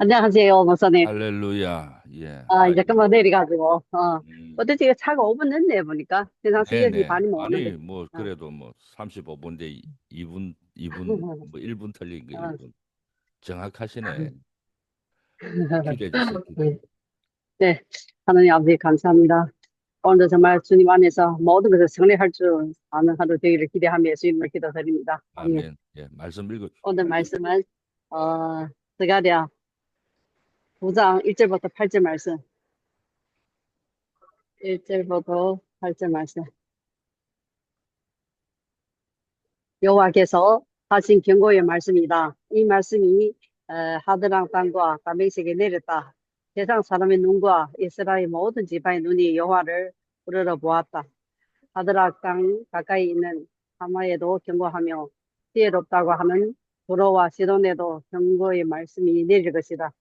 안녕하세요, 목사님. 할렐루야. 예. 아, 이제 아이고. 금방 내려가지고, 어. 음. 어떻게 이게 차가 5분 늦네, 보니까. 세상 3시간 네네. 반이 못 아니, 오는데. 뭐, 어. 그래도 뭐, 35분대 2분, 2분, 뭐, 1분 틀린 거 어. 1분. 정확하시네. 기대 주세요, 기대. 네. 네, 하나님 아버지 감사합니다. 오늘도 정말 주님 안에서 모든 것을 성례할 줄 아는 하루 되기를 기대하며 예수님을 기도드립니다. 예. 아멘. 예, 말씀 읽어. 오늘 말씀은, 어, 스가랴 9장 1절부터 8절 말씀. 1절부터 8절 말씀. 여호와께서 하신 경고의 말씀이다. 이 말씀이 어, 하드랑 땅과 다메섹에 내렸다. 세상 사람의 눈과 이스라엘 모든 지파의 눈이 여호와를 우러러 보았다. 하드락 땅 가까이 있는 하마에도 경고하며 지혜롭다고 하는 도로와 시돈에도 경고의 말씀이 내릴 것이다.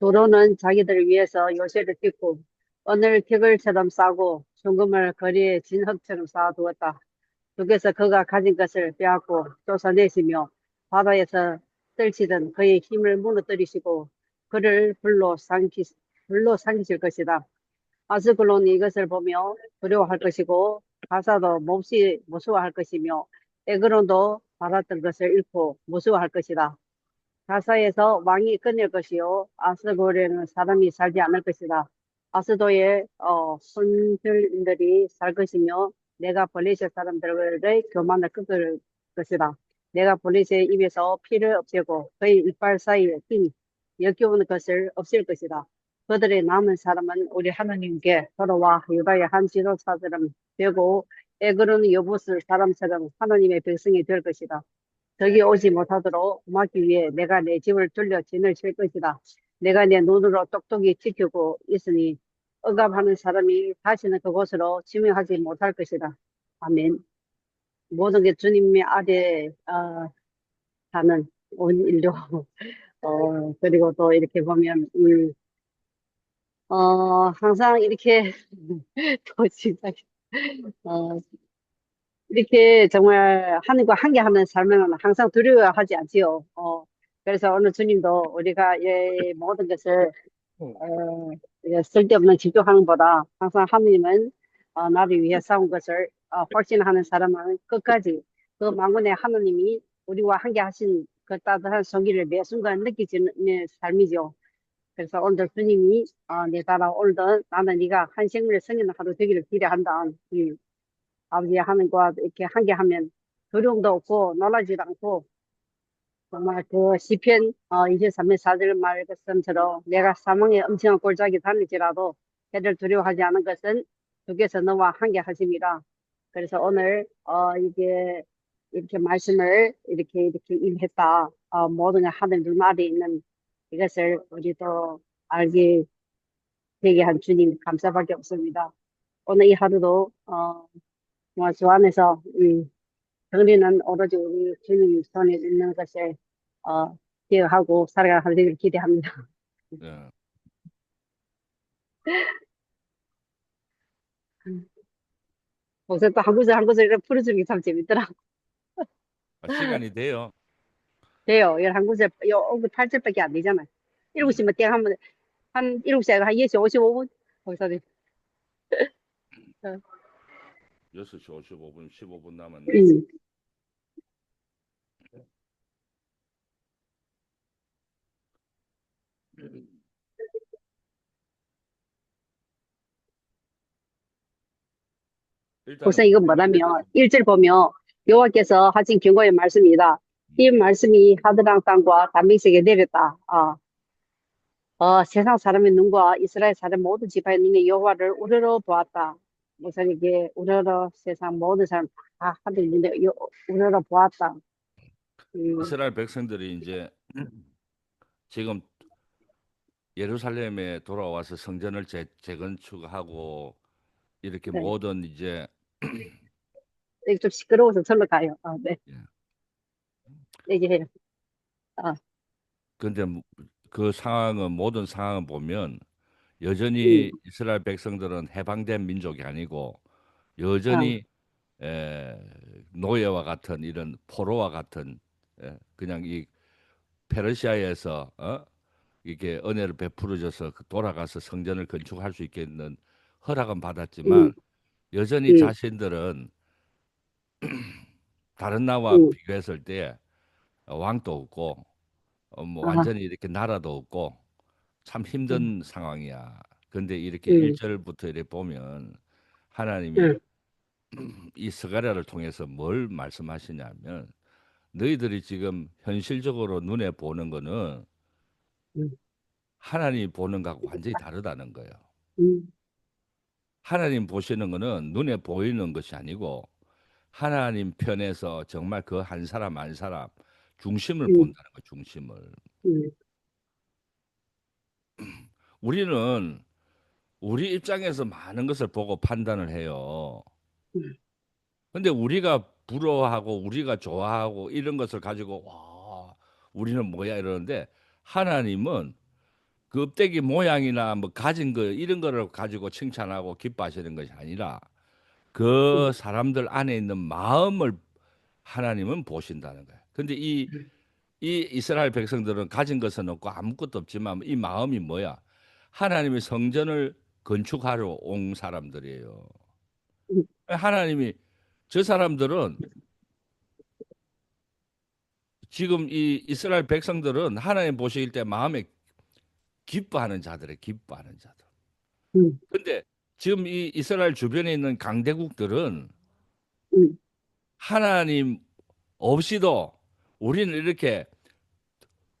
도로는 자기들을 위해서 요새를 딛고 오늘 격을처럼 싸고 순금을 거리에 진흙처럼 쌓아두었다. 주께서 그가 가진 것을 빼앗고 쫓아내시며 바다에서 떨치던 그의 힘을 무너뜨리시고 그를 불로 삼키, 불로 삼키실 것이다. 아스글론이 이것을 보며 두려워할 것이고 가사도 몹시 무서워할 것이며 에그론도 받았던 것을 잃고 무서워할 것이다. 가사에서 왕이 끊을 것이요 아스골에는 사람이 살지 않을 것이다. 아스도의 어, 손들인들이 살 것이며 내가 블레셋 사람들의 교만을 꺾을 것이다. 내가 블레셋의 입에서 피를 없애고 그의 이빨 사이에 낀 역겨운 것을 없앨 것이다. 그들의 남은 사람은 우리 하나님께 돌아와 유다의 한 지도자처럼 되고 에그론 여부스 사람처럼 하나님의 백성이 될 것이다. 저기 오지 못하도록 막기 위해 내가 내 집을 돌려 진을 칠 것이다. 내가 내 눈으로 똑똑히 지키고 있으니 억압하는 사람이 다시는 그곳으로 지명하지 못할 것이다. 아멘. 모든 게 주님의 아래 어, 하는 온 일로 어, 그리고 또 이렇게 보면 음, 어, 항상 이렇게 또 진짜 어, 이렇게 정말 하늘과 함께하는 삶은 항상 두려워하지 않지요. 어, 그래서 오늘 주님도 우리가 이 모든 것을 어, 이게 쓸데없는 집중하는 보다 항상 하나님은 어, 나를 위해 싸운 것을 어, 확신하는 사람은 끝까지 그 망군의 하나님이 우리와 함께 하신 그 따뜻한 손길을 매 순간 느끼지는 삶이죠. 그래서 오늘도 주님이 어, 내 따라 오늘도 나는 네가 한 생명을 성인는 하루 되기를 기대한다. 음. 아버지 하나님과 이렇게 함께하면 두려움도 없고 놀라지도 않고 정말 그 시편 어, 23편 4절 말씀처럼 내가 사망의 엄청난 골짜기 다닐지라도 해를 두려워하지 않은 것은 주께서 너와 함께 하십니다. 그래서 오늘 어, 이게 이렇게 말씀을 이렇게 이렇게 임했다. 어, 모든 하늘 눈알에 있는 이것을 우리도 알게 되게 한 주님 감사밖에 없습니다. 오늘 이 하루도 어, 정말 주 안에서 음, 정리는 오로지 우리 주님 손에 있는 것을 어, 기억하고 살아갈 하루를 기대합니다. 예. 그래서 또한 구절 한 구절 이렇게 풀어주는 게 참 재밌더라. 아, 시간이 돼요. 돼요. 열한 구절, 요, 8절밖에 안 되잖아. 일곱 시면 땡 하면, 한, 일곱 시에 한 6시 55분? 거기서, 돼. 6시 55분, 15분 남았네. 음. 일단 우선 이건 뭐냐면, 1절 보면, 여호와께서 하신 경고의 말씀이다. 이 말씀이 하드랑 땅과 담믹색에 내렸다. 어. 어, 세상 사람의 눈과 이스라엘 사람 모든 지파의 눈에 여호와를 우러러 보았다. 우선 이게 우러러 세상 모든 사람 다 여- 우러러 보았다. 음, 이스라엘 백성들이 이제 지금 예루살렘에 돌아와서 성전을 재, 재건축하고 이렇게 네. 모든 이제 이게 좀 시끄러워서 절로 가요. 어, 네. 예. 얘기해요. 근데 뭐- 그 상황은 모든 상황을 보면 여전히 이스라엘 백성들은 해방된 민족이 아니고 여전히 에, 노예와 같은 이런 포로와 같은 에, 그냥 이 페르시아에서 어? 이게 은혜를 베풀어 줘서 그 돌아가서 성전을 건축할 수 있겠는 허락은 음, 받았지만 여전히 음, 자신들은 다른 나라와 음, 비교했을 때 어, 왕도 없고 어, 뭐 아하, 완전히 이렇게 나라도 없고 참 음, 힘든 상황이야. 근데 이렇게 음, 1절부터 이렇게 보면 하나님이 음, 이 스가랴를 통해서 뭘 말씀하시냐면 너희들이 지금 현실적으로 눈에 보는 거는 음, 하나님이 보는 거하고 완전히 다르다는 거예요. 음, 하나님 보시는 거는 눈에 보이는 것이 아니고 하나님 편에서 정말 그 한 사람 한 사람 중심을 음, 본다는 거 중심을. 음, 우리는 우리 입장에서 많은 것을 보고 판단을 해요. 음, 근데 우리가 부러워하고 우리가 좋아하고 이런 것을 가지고 와 우리는 뭐야 이러는데 하나님은 그 껍데기 모양이나 뭐 가진 거 이런 거를 가지고 칭찬하고 기뻐하시는 것이 아니라 그 음, 사람들 안에 있는 마음을 하나님은 보신다는 거예요. 근데 이, 이 이스라엘 백성들은 가진 것은 없고 아무것도 없지만 이 마음이 뭐야? 하나님의 성전을 건축하러 온 사람들이에요. 음, 하나님이 저 사람들은 지금 이 이스라엘 백성들은 하나님 보실 때 마음에 기뻐하는 자들의 기뻐하는 자들. 음, 근데 지금 이 이스라엘 주변에 있는 강대국들은 음, 하나님 없이도 우리는 이렇게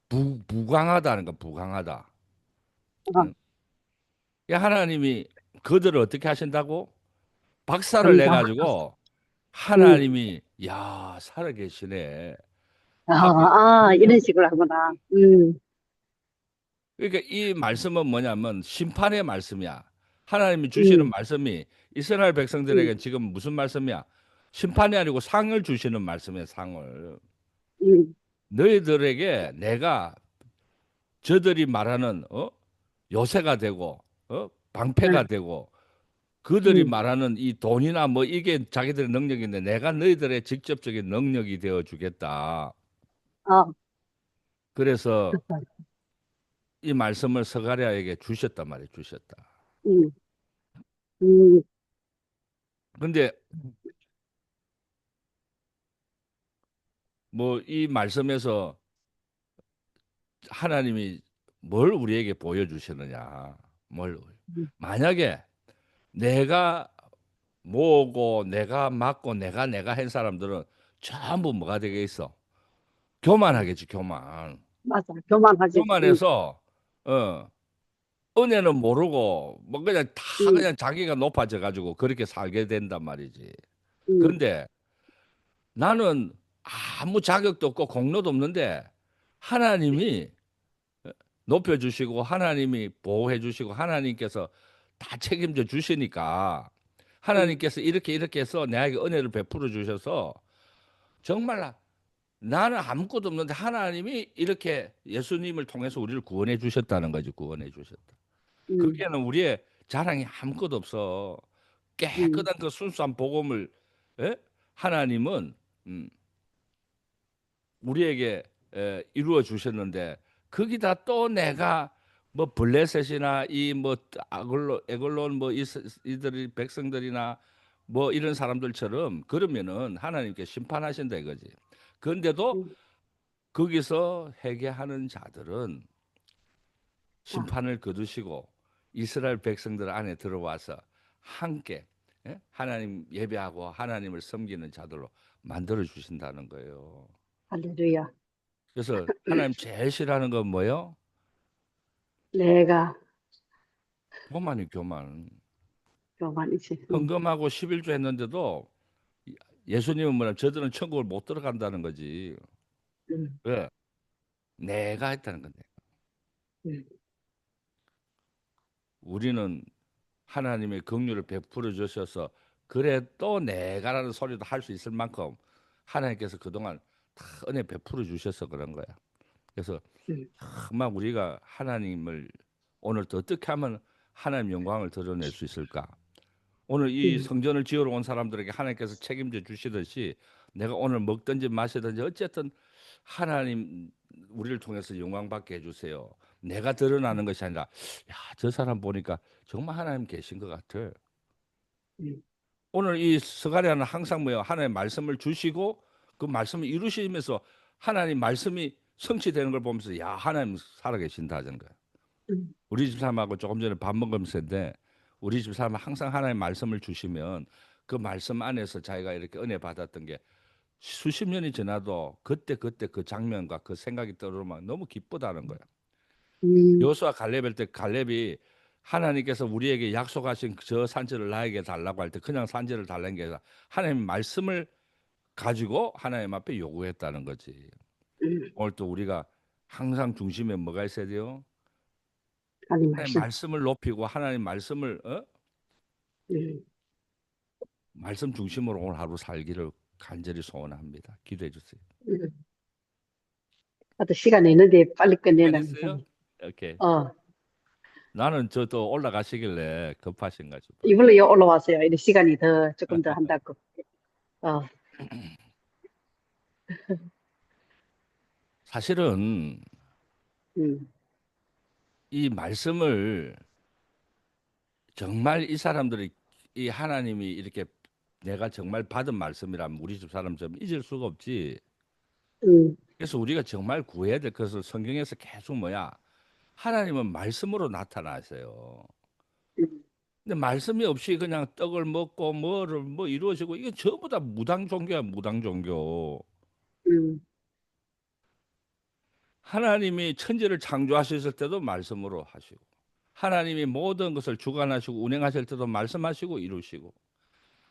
부, 부강하다는 거 부강하다. 아, 하나님이 그들을 어떻게 하신다고? 박살을 감사, 내가지고 음, 하나님이 야 살아 계시네 아, 하고 아, 이런 식으로 하구나. 음, 그러니까 이 말씀은 뭐냐면 심판의 말씀이야. 하나님이 주시는 음, 말씀이 이스라엘 음, 백성들에게 지금 무슨 말씀이야? 심판이 아니고 상을 주시는 말씀이야, 상을. 음, 너희들에게 내가 저들이 말하는 어? 요새가 되고 어? 방패가 음, 되고 그들이 음, 말하는 이 돈이나 뭐 이게 자기들의 능력인데 내가 너희들의 직접적인 능력이 되어 주겠다. 아, 그래서 그렇다. 이 말씀을 서가랴에게 주셨단 말이에요. 주셨다. 음, 음, 근데 뭐 이 말씀에서 하나님이 뭘 우리에게 보여주시느냐. 뭘 음, 만약에 내가 모으고 내가 맡고 내가 내가 한 사람들은 전부 뭐가 되겠어? 교만하겠지, 교만. 맞아. 교만하지. 음, 교만해서 어 은혜는 모르고 뭐 그냥 다 음, 그냥 자기가 높아져 가지고 그렇게 살게 된단 말이지. 음, 그런데 나는 아무 자격도 없고 공로도 없는데 하나님이 높여 주시고 하나님이 보호해 주시고 하나님께서 다 책임져 주시니까 음, 하나님께서 이렇게 이렇게 해서 내게 은혜를 베풀어 주셔서 정말 나는 아무것도 없는데 하나님이 이렇게 예수님을 통해서 우리를 구원해 주셨다는 거지 구원해 주셨다. 음, 그게는 우리의 자랑이 아무것도 없어. 음, 깨끗한 그 순수한 복음을 예? 하나님은 음, 우리에게 에, 이루어 주셨는데 거기다 또 내가 뭐 블레셋이나 이 뭐 아글로 에글론 뭐 이, 이들이 백성들이나 뭐 이런 사람들처럼 그러면은 하나님께 심판하신다 이거지. 그런데도 음, 거기서 회개하는 자들은 아, 심판을 거두시고 이스라엘 백성들 안에 들어와서 함께 예? 하나님 예배하고 하나님을 섬기는 자들로 만들어 주신다는 거예요. 할렐루야. 그래서 하나님 제일 싫어하는 건 뭐예요? 내가 교만이 교만. 교만이지. 음, 헌금하고 11조 했는데도 예수님은 뭐냐 저들은 천국을 못 들어간다는 거지. 음, 왜? 내가 했다는 건데. 음, 우리는 하나님의 긍휼을 베풀어 주셔서 그래 또 내가라는 소리도 할 수 있을 만큼 하나님께서 그동안 다 은혜 베풀어 주셔서 그런 거야. 그래서 음, 정말 우리가 하나님을 오늘 더 어떻게 하면 하나님 영광을 드러낼 수 있을까? 오늘 이 음, 성전을 지으러 온 사람들에게 하나님께서 책임져 주시듯이 내가 오늘 먹든지 마시든지 어쨌든 하나님 우리를 통해서 영광 받게 해주세요. 내가 드러나는 것이 아니라 야, 저 사람 보니까 정말 하나님 계신 것 같아. 음. 오늘 이 스가랴는 항상 뭐요? 하나님 말씀을 주시고 그 말씀을 이루시면서 하나님 말씀이 성취되는 걸 보면서 야, 하나님 살아계신다 하는 거야. 음. 우리 집 사람하고 조금 전에 밥 먹으면서인데 우리 집 사람은 항상 하나님 말씀을 주시면 그 말씀 안에서 자기가 이렇게 은혜 받았던 게 수십 년이 지나도 그때 그때 그 장면과 그 생각이 떠오르면 너무 기쁘다는 거야. 음, 여호수아 갈렙일 때 갈렙이 하나님께서 우리에게 약속하신 저 산지를 나에게 달라고 할 때 그냥 산지를 달라는 게 아니라 하나님 말씀을 가지고 하나님 앞에 요구했다는 거지. 음, 오늘 또 우리가 항상 중심에 뭐가 있어야 돼요? 하나님 말씀. 말씀을 높이고 하나님 말씀을 어? 음, 말씀 중심으로 오늘 하루 살기를 간절히 소원합니다. 기도해 주세요. 음. 나도 시간이 있는데 빨리 끝내려고. 오케이. 어, 나는 저또 올라가시길래 급하신가 싶어. 이걸로 여 올라왔어요. 이제 시간이 더 조금 더 한다고. 어, 사실은 음, 이 말씀을 정말 이 사람들이 이 하나님이 이렇게 내가 정말 받은 말씀이라면 우리 집 사람처럼 잊을 수가 없지. 음, 그래서 우리가 정말 구해야 될 것을 성경에서 계속 뭐야? 하나님은 말씀으로 나타나세요. 음, 근데 말씀이 없이 그냥 떡을 먹고 뭐를 뭐 이루어지고 이게 전부 다 무당 종교야, 무당 종교. 음, 하나님이 천지를 창조하셨을 때도 말씀으로 하시고 하나님이 모든 것을 주관하시고 운행하실 때도 말씀하시고 이루시고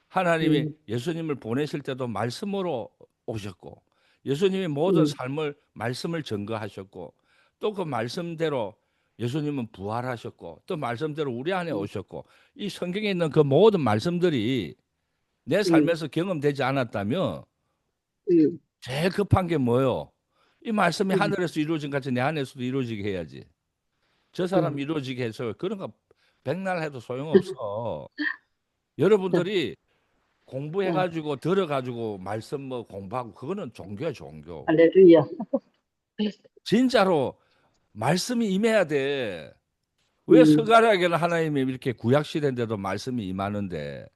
하나님이 음. 예수님을 보내실 때도 말씀으로 오셨고 예수님이 모든 음. 삶을 말씀을 증거하셨고 또 그 말씀대로 예수님은 부활하셨고 또 말씀대로 우리 안에 음. 오셨고 이 성경에 있는 그 모든 말씀들이 내 삶에서 경험되지 않았다면 음, 제일 급한 게 뭐요? 이 말씀이 음. 하늘에서 이루어진 같이 내 안에서도 이루어지게 해야지. 저 사람 음. 이루어지게 해서 그런 거 백날 해도 소용없어. 여러분들이 공부해가지고 들어가지고 말씀 뭐 공부하고 그거는 종교야 종교. 할렐루야. 진짜로 말씀이 임해야 돼. 왜 음. 스가랴에게는 하나님이 이렇게 구약 시대인데도 말씀이 임하는데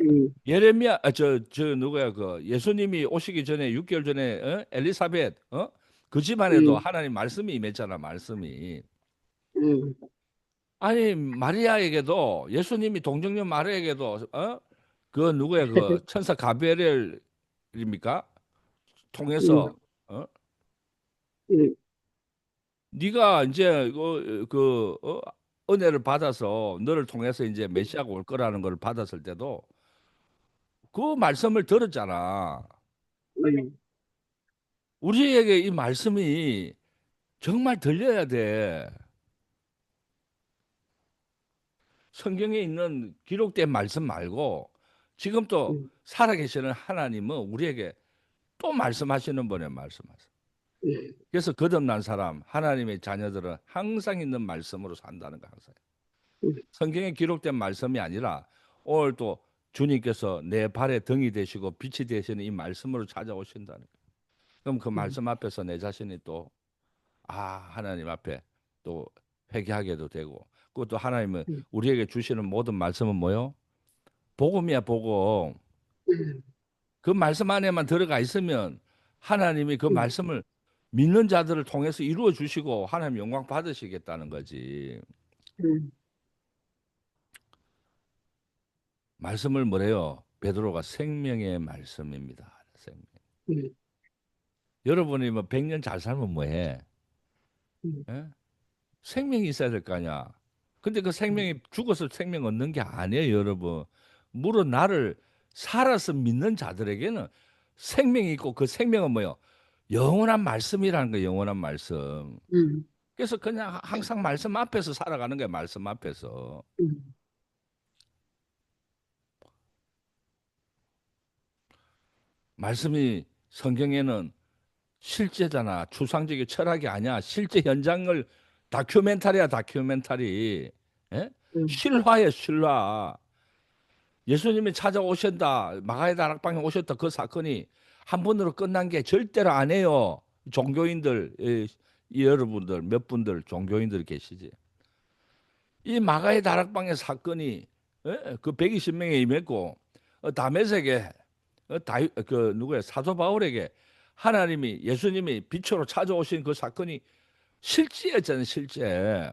음, 예레미야 아, 저저 누구야 그 예수님이 오시기 전에 6개월 전에 어? 엘리사벳 어? 그 집안에도 음. 하나님 말씀이 임했잖아 말씀이 음, 아니 마리아에게도 예수님이 동정녀 마리아에게도 어? 그 누구야 그 천사 가브리엘입니까 통해서 어? 음, 네가 이제 그, 그 어? 은혜를 받아서 너를 통해서 이제 메시아가 올 거라는 걸 받았을 때도 그 말씀을 들었잖아. 음, 우리에게 이 말씀이 정말 들려야 돼. 성경에 있는 기록된 말씀 말고 지금 또 음. 살아계시는 하나님은 우리에게 또 말씀하시는 분에 말씀하세요. 음, 그래서 거듭난 사람, 하나님의 자녀들은 항상 있는 말씀으로 산다는 거 항상. 음. 성경에 기록된 말씀이 아니라 오늘 또 주님께서 내 발에 등이 되시고 빛이 되시는 이 말씀으로 찾아오신다는 거예요. 그럼 그 음. 말씀 앞에서 내 자신이 또 아, 하나님 앞에 또 회개하게도 되고 그것도 하나님은 음. 우리에게 주시는 모든 말씀은 뭐요? 복음이야, 복음. 음, 그 말씀 안에만 들어가 있으면 하나님이 그 음. 말씀을 믿는 자들을 통해서 이루어 주시고 하나님 영광 받으시겠다는 거지. 음, 말씀을 뭐래요? 베드로가 생명의 말씀입니다. 생명. 음, 여러분이 뭐 100년 잘 살면 뭐해? 음. 예? 생명이 있어야 될 거 아니야. 근데 그 생명이 죽어서 생명 얻는 게 아니에요, 여러분. 물론 나를 살아서 믿는 자들에게는 생명이 있고 그 생명은 뭐요? 영원한 말씀이라는 거예요, 영원한 말씀. 음, 그래서 그냥 항상 말씀 앞에서 살아가는 거예요, 말씀 앞에서. 음, 말씀이 성경에는 실제잖아. 추상적인 철학이 아니야. 실제 현장을 다큐멘터리야, 다큐멘터리. 예? 음, 실화예요, 실화. 예수님이 찾아오셨다. 마가의 다락방에 오셨다. 그 사건이 한 번으로 끝난 게 절대로 아니에요. 종교인들, 예, 이 여러분들 몇 분들 종교인들 계시지. 이 마가의 다락방의 사건이 예? 그 120명에 임했고 어, 다메섹에 어, 그 누구야 사도 바울에게 하나님이 예수님이 빛으로 찾아오신 그 사건이 실제였잖아요 실제.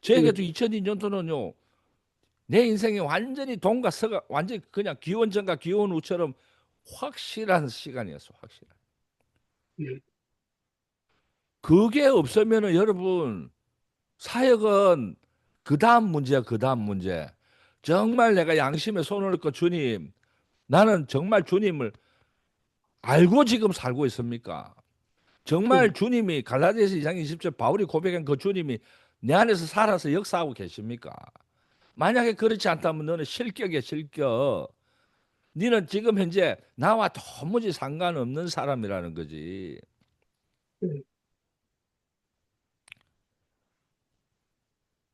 저에게도 2002년도는요 내 인생이 완전히 동과 서가 완전히 그냥 기원전과 기원 후처럼 확실한 시간이었어 확실한. 음. 그게 없으면은 여러분 사역은 그 다음 문제야 그 다음 문제. 정말 내가 양심에 손을 얹고 주님 나는 정말 주님을 알고 지금 살고 있습니까? 정말 음. 주님이 갈라디아서 2장 20절 바울이 고백한 그 주님이 내 안에서 살아서 역사하고 계십니까? 만약에 그렇지 않다면 너는 실격이야 실격. 너는 지금 현재 나와 도무지 상관없는 사람이라는 거지. 음.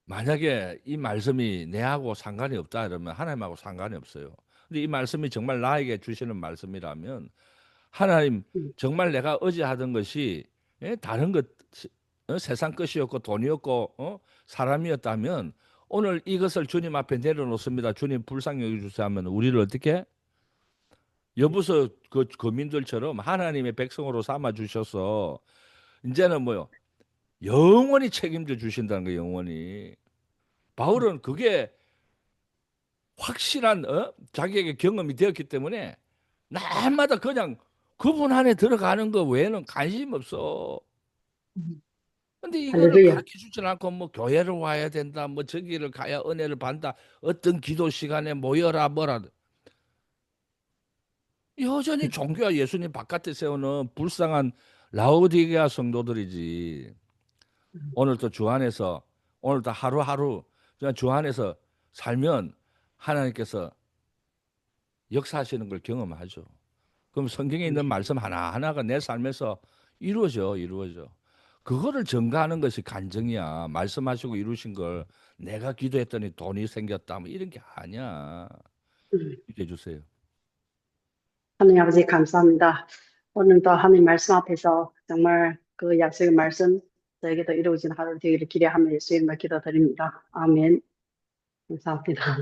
만약에 이 말씀이 내하고 상관이 없다 이러면 하나님하고 상관이 없어요. 근데 이 말씀이 정말 나에게 주시는 말씀이라면 하나님 음. 정말 내가 어제 하던 것이 예? 다른 것 어? 세상 것이었고 돈이었고 어? 사람이었다면 오늘 이것을 주님 앞에 내려놓습니다. 주님 불쌍히 여겨주세요 하면 우리를 어떻게 여부서 그 거민들처럼 하나님의 백성으로 삼아 주셔서 이제는 뭐요 영원히 책임져 주신다는 거예요. 영원히 바울은 그게 확실한 어? 자기에게 경험이 되었기 때문에 날마다 그냥 그분 안에 들어가는 거 외에는 관심 없어. 음. 근데 이거를. 가르쳐 주진 않고 뭐 교회를 와야 된다, 뭐 저기를 가야 은혜를 받는다, 어떤 기도 시간에 모여라 뭐라. 여전히 종교와 예수님 바깥에 세우는 불쌍한 라오디게아 성도들이지. 오늘도 주 안에서 오늘도 하루하루 그냥 주 안에서 살면 하나님께서 역사하시는 걸 경험하죠. 그럼 성경에 있는 말씀 하나하나가 내 삶에서 이루어져, 이루어져. 그거를 증가하는 것이 간증이야. 말씀하시고 이루신 걸 내가 기도했더니 돈이 생겼다. 뭐 이런 게 아니야. 음. 기도해 주세요. 하나님 아버지 감사합니다. 오늘도 하나님 말씀 앞에서 정말 그 약속의 말씀 저에게도 이루어진 하루 되기를 기대하며 예수 이름으로 기도드립니다. 아멘. 감사합니다.